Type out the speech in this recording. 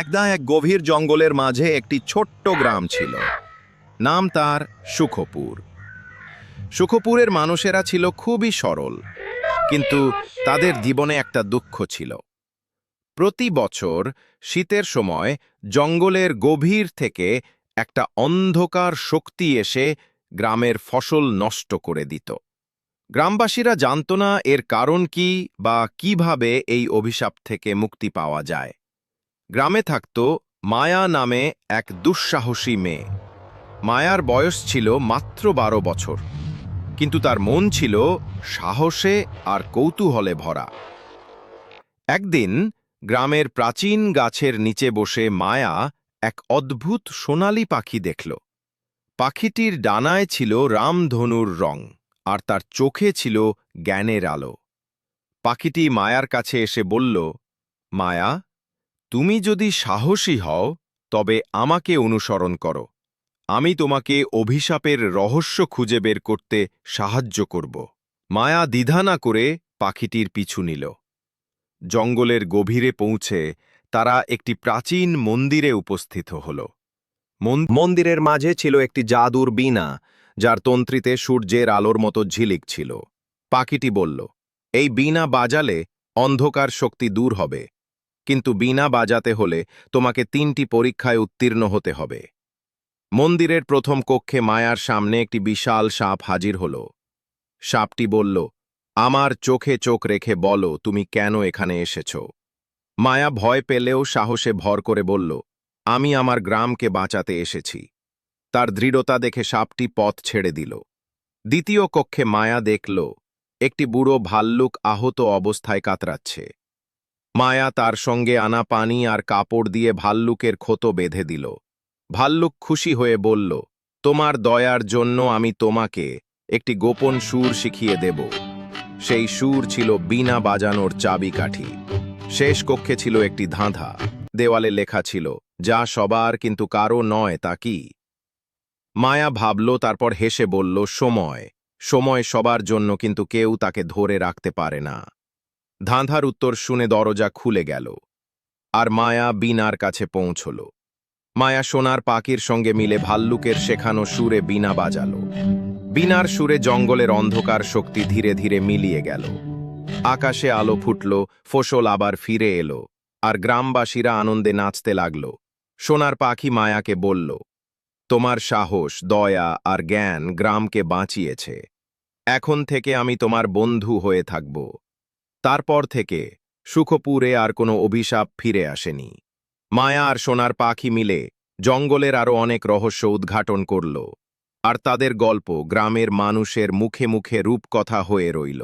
একদা এক গভীর জঙ্গলের মাঝে একটি ছোট্ট গ্রাম ছিল। নাম তার সুখপুর। সুখপুরের মানুষেরা ছিল খুবই সরল, কিন্তু তাদের জীবনে একটা দুঃখ ছিল। প্রতি বছর শীতের সময় জঙ্গলের গভীর থেকে একটা অন্ধকার শক্তি এসে গ্রামের ফসল নষ্ট করে দিত। গ্রামবাসীরা জানত না এর কারণ কি বা কীভাবে এই অভিশাপ থেকে মুক্তি পাওয়া যায়। গ্রামে থাকত মায়া নামে এক দুঃসাহসী মেয়ে। মায়ার বয়স ছিল মাত্র বারো বছর। কিন্তু তার মন ছিল সাহসে আর কৌতূহলে ভরা। একদিন গ্রামের প্রাচীন গাছের নিচে বসে মায়া এক অদ্ভুত সোনালি পাখি দেখল। পাখিটির ডানায় ছিল রামধনুর রং আর তার চোখে ছিল জ্ঞানের আলো। পাখিটি মায়ার কাছে এসে বলল, মায়া তুমি যদি সাহসী হও, তবে আমাকে অনুসরণ করো। আমি তোমাকে অভিশাপের রহস্য খুঁজে বের করতে সাহায্য করব। মায়া দ্বিধা না করে পাখিটির পিছু নিল। জঙ্গলের গভীরে পৌঁছে তারা একটি প্রাচীন মন্দিরে উপস্থিত হল। মন্দিরের মাঝে ছিল একটি জাদুর বীণা, যার তন্ত্রীতে সূর্যের আলোর মতো ঝিলিক ছিল। পাখিটি বলল, এই বীণা বাজালে অন্ধকার শক্তি দূর হবে। কিন্তু বীণা বাজাতে হলে তোমাকে তিনটি পরীক্ষায় উত্তীর্ণ হতে হবে। মন্দিরের প্রথম কক্ষে মায়ার সামনে একটি বিশাল সাপ হাজির হল। সাপটি বলল, আমার চোখে চোখ রেখে বলো, তুমি কেন এখানে এসেছ? মায়া ভয় পেলেও সাহসে ভর করে বলল, আমি আমার গ্রামকে বাঁচাতে এসেছি। তার দৃঢ়তা দেখে সাপটি পথ ছেড়ে দিল। দ্বিতীয় কক্ষে মায়া দেখল, একটি বুড়ো ভাল্লুক আহত অবস্থায় কাতরাচ্ছে। মায়া তার সঙ্গে আনা পানি আর কাপড় দিয়ে ভাল্লুকের ক্ষত বেঁধে দিল। ভাল্লুক খুশি হয়ে বলল, তোমার দয়ার জন্য আমি তোমাকে একটি গোপন সুর শিখিয়ে দেব। সেই সুর ছিল বীণা বাজানোর চাবিকাঠি। শেষ কক্ষে ছিল একটি ধাঁধা। দেওয়ালে লেখা ছিল, যা সবার কিন্তু কারও নয় তা কি? মায়া ভাবল, তারপর হেসে বলল, সময়। সময় সবার জন্য কিন্তু কেউ তাকে ধরে রাখতে পারে না। ধাঁধার উত্তর শুনে দরজা খুলে গেল আর মায়া বিনার কাছে পৌঁছল। মায়া সোনার পাখির সঙ্গে মিলে ভাল্লুকের শেখানো সুরে বিনা বাজালো। বিনার সুরে জঙ্গলের অন্ধকার শক্তি ধীরে ধীরে মিলিয়ে গেল। আকাশে আলো ফুটল, ফসল আবার ফিরে এলো আর গ্রামবাসীরা আনন্দে নাচতে লাগল। সোনার পাখি মায়াকে বলল, তোমার সাহস, দয়া আর জ্ঞান গ্রামকে বাঁচিয়েছে। এখন থেকে আমি তোমার বন্ধু হয়ে থাকব। তারপর থেকে সুখপুরে আর কোনো অভিশাপ ফিরে আসেনি। মায়া আর সোনার পাখি মিলে জঙ্গলের আরও অনেক রহস্য উদ্ঘাটন করল, আর তাদের গল্প গ্রামের মানুষের মুখে মুখে রূপকথা হয়ে রইল।